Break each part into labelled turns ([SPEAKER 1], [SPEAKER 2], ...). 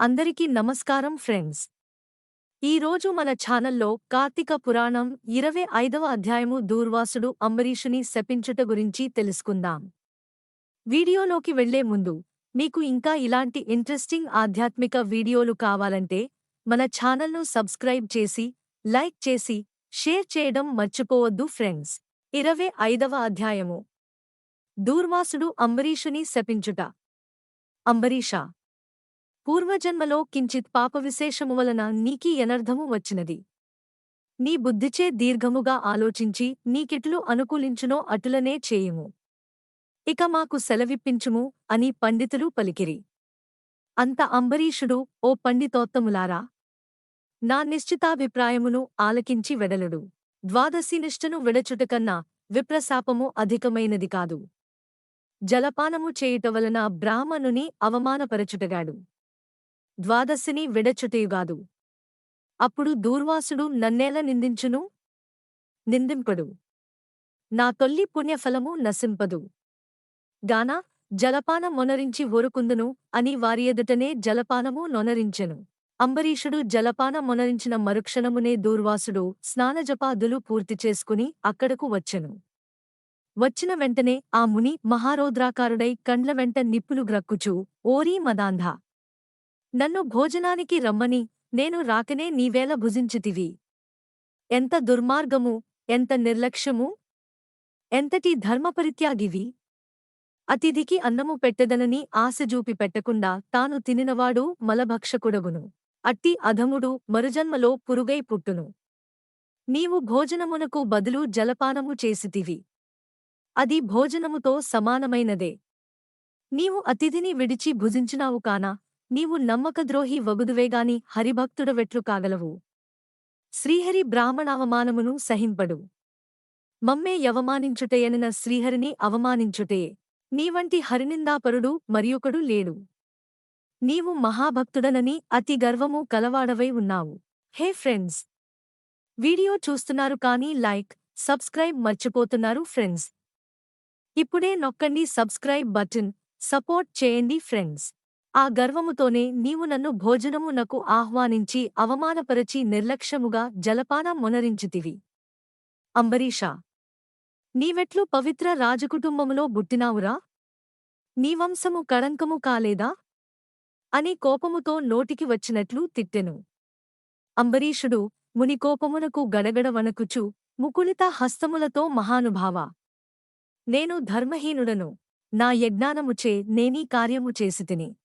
[SPEAKER 1] అందరికీ నమస్కారం ఫ్రెండ్స్. ఈరోజు మన ఛానల్లో కార్తీక పురాణం ఇరవై ఐదవ అధ్యాయము దూర్వాసుడు అంబరీషుని శపించుట గురించి తెలుసుకుందాం. వీడియోలోకి వెళ్ళే ముందు మీకు ఇంకా ఇలాంటి ఇంట్రెస్టింగ్ ఆధ్యాత్మిక వీడియోలు కావాలంటే మన ఛానల్ను సబ్స్క్రైబ్ చేసి లైక్ చేసి షేర్ చేయడం మర్చిపోవద్దు ఫ్రెండ్స్. ఇరవై ఐదవ అధ్యాయము. దూర్వాసుడు అంబరీషుని శపించుట. అంబరీషా పూర్వజన్మలో కించిత్ పాపవిశేషము వలన నీకీ ఎనర్ధము వచ్చినది. నీ బుద్ధిచే దీర్ఘముగా ఆలోచించి నీకిట్లు అనుకూలించునో అటులనే చేయుము. ఇక మాకు సెలవిప్పించుము అని పండితులు పలికిరి. అంత అంబరీషుడు ఓ పండితోత్తములారా! నా నిశ్చితాభిప్రాయమును ఆలకించి వెడలుడు. ద్వాదశినిష్టను విడచుటకన్నా విప్రశాపము అధికమైనది కాదు. జలపానము చేయుట వలన బ్రాహ్మణుని అవమానపరచుటగాడు. ద్వాదశిని విడచుటయుగాదు. అప్పుడు దూర్వాసుడు నన్నేల నిందించును? నిందింపడు. నా తొల్లి పుణ్యఫలము నశింపదు. గాన జలపాన మొనరించి ఒరుకుందును అని వారి ఎదుటనే జలపానము నొనరించెను. అంబరీషుడు జలపాన మొనరించిన మరుక్షణమునే దూర్వాసుడు స్నానజపాదులు పూర్తి చేసుకుని అక్కడకు వచ్చెను. వచ్చిన వెంటనే ఆ ముని మహారోద్రాకారుడై కండ్ల వెంట నిప్పులు గ్రక్కుచూ ఓరీ మదాంధ. నన్ను భోజనానికి రమ్మని నేను రాకనే నీవేల భుజించితివి. ఎంత దుర్మార్గము ఎంత నిర్లక్ష్యము ఎంతటి ధర్మపరిత్యాగివి. అతిథికి అన్నము పెట్టదనని ఆశజూపి పెట్టకుండా తాను తినినవాడు మలభక్షకుడగును. అట్టి అధముడు మరుజన్మలో పురుగై పుట్టును. నీవు భోజనమునకు బదులు జలపానము చేసితివి. అది భోజనముతో సమానమైనదే. నీవు అతిథిని విడిచి భుజించినావు కానా? నీవు నమ్మకద్రోహి వగుదువేగాని హరిభక్తుడవెట్లు కాగలవు. శ్రీహరి బ్రాహ్మణావమానమును సహింపడు. మమ్మే యవమానించుటయనిన శ్రీహరిని అవమానించుటే. నీవంటి హరినిందాపరుడు మరియొకడు లేడు. నీవు మహాభక్తుడనని అతి గర్వము కలవాడవై ఉన్నావు. హే ఫ్రెండ్స్! వీడియో చూస్తున్నారు కానీ లైక్ సబ్స్క్రైబ్ మర్చిపోతున్నారు ఫ్రెండ్స్. ఇప్పుడే నొక్కండి సబ్స్క్రైబ్ బటన్. సపోర్ట్ చేయండి ఫ్రెండ్స్. ఆ గర్వముతోనే నీవు నన్ను భోజనమునకు ఆహ్వానించి అవమానపరచి నిర్లక్ష్యముగా జలపానం మొనరించితివి. అంబరీషా నీవెట్లు పవిత్ర రాజకుటుంబములో బుట్టినావురా నీ వంశము కళంకము కాలేదా? అని కోపముతో నోటికి వచ్చినట్లు తిట్టెను. అంబరీషుడు ముని కోపమునకు గడగడ వణకుచు ముకుళిత హస్తములతో మహానుభావా నేను ధర్మహీనుడను నా యజ్ఞానముచే నేనీ కార్యము చేసితిని.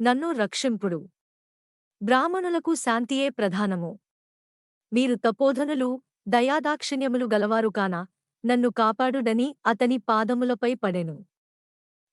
[SPEAKER 1] నన్ను రక్షింపుడు. బ్రాహ్మణులకు శాంతియే ప్రధానము. మీరు తపోధనులు దయాదాక్షిణ్యములు గలవారు కాన నన్ను కాపాడుడని అతని పాదములపై పడెను.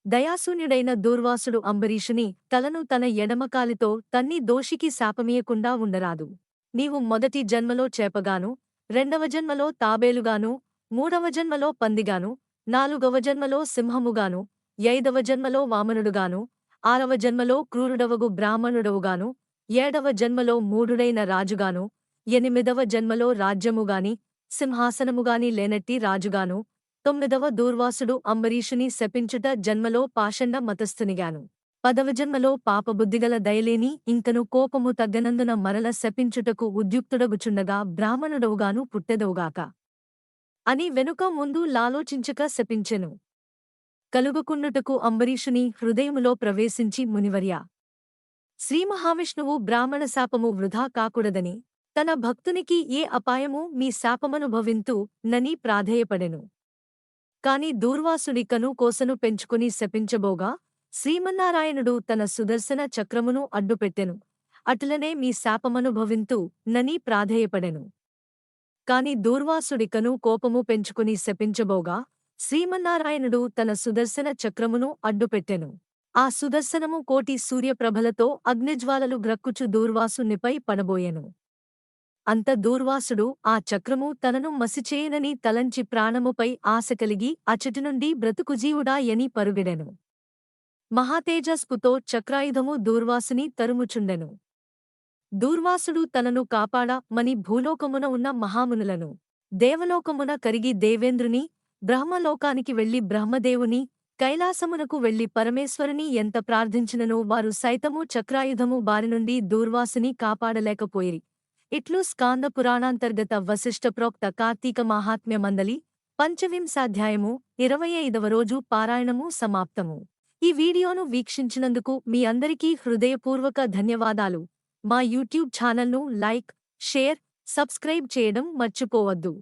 [SPEAKER 1] దయాశూన్యుడైన దూర్వాసుడు అంబరీషుని తలను తన ఎడమకాలితో తన్ని దోషికి శాపమీయకుండా ఉండరాదు. నీవు మొదటి జన్మలో చేపగాను రెండవ జన్మలో తాబేలుగాను మూడవ జన్మలో పందిగాను నాలుగవ జన్మలో సింహముగాను ఐదవ జన్మలో వామనుడుగాను ఆరవ జన్మలో క్రూరుడవగు బ్రాహ్మణుడవుగాను ఏడవ జన్మలో మూఢుడైన రాజుగాను ఎనిమిదవ జన్మలో రాజ్యముగాని సింహాసనముగాని లేనట్టి రాజుగాను తొమ్మిదవ దూర్వాసుడు అంబరీషుని శపించుట జన్మలో పాషండ మతస్థునిగాను. పదవ జన్మలో పాపబుద్ధిగల దయలేని ఇంకను కోపము తగ్గనందున మరల శపించుటకు ఉద్యుక్తుడగుచుండగా బ్రాహ్మణుడవుగాను పుట్టెదవుగాక. అని వెనుక ముందు లాలోచించక శపించెను. కలుగుకున్నుటకు అంబరీషుని హృదయములో ప్రవేశించి మునివర్య! శ్రీమహావిష్ణువు బ్రాహ్మణ శాపము వృధా కాకూడదని తన భక్తునికి ఏ అపాయము మీ శాపమనుభవింతు నని ప్రాధేయపడెను. కాని దూర్వాసుడికను కోసను పెంచుకుని శపించబోగా శ్రీమన్నారాయణుడు తన సుదర్శన చక్రమును అడ్డుపెట్టెను. అట్లనే మీ శాపమనుభవింతు నని ప్రాధేయపడెను. కాని దూర్వాసుడికను కోపము పెంచుకుని శపించబోగా శ్రీమన్నారాయణుడు తన సుదర్శన చక్రమును అడ్డుపెట్టెను. ఆ సుదర్శనము కోటి సూర్యప్రభలతో అగ్నిజ్వాలలు గ్రక్కుచు దూర్వాసునిపై పడబోయెను. అంత దూర్వాసుడు ఆ చక్రము తనను మసిచేయనని తలంచి ప్రాణముపై ఆశ కలిగి అచటి నుండి బ్రతుకుజీవుడా ఎని పరుగెడెను. మహాతేజస్పుతో చక్రాయుధము దూర్వాసుని తరుముచుండెను. దూర్వాసుడు తనను కాపాడ మని భూలోకమున ఉన్న మహామునులను దేవలోకమున కరిగి దేవేంద్రుని బ్రహ్మలోకానికి వెళ్ళి బ్రహ్మదేవుని కైలాసమునకు వెళ్ళి పరమేశ్వరుని ఎంత ప్రార్థించిననో వారు సైతము చక్రాయుధము బారినుండి దూర్వాసుని కాపాడలేకపోయిరి. ఇట్లు స్కాంద పురాణాంతర్గత వశిష్ఠ ప్రోక్త కార్తీక మాహాత్మ్య మందలి పంచవింశాధ్యాయము ఇరవై ఐదవ రోజు పారాయణము సమాప్తము. ఈ వీడియోను వీక్షించినందుకు మీ అందరికీ హృదయపూర్వక ధన్యవాదాలు. మా యూట్యూబ్ ఛానల్ను లైక్ షేర్ సబ్స్క్రైబ్ చేయడం మర్చిపోవద్దు.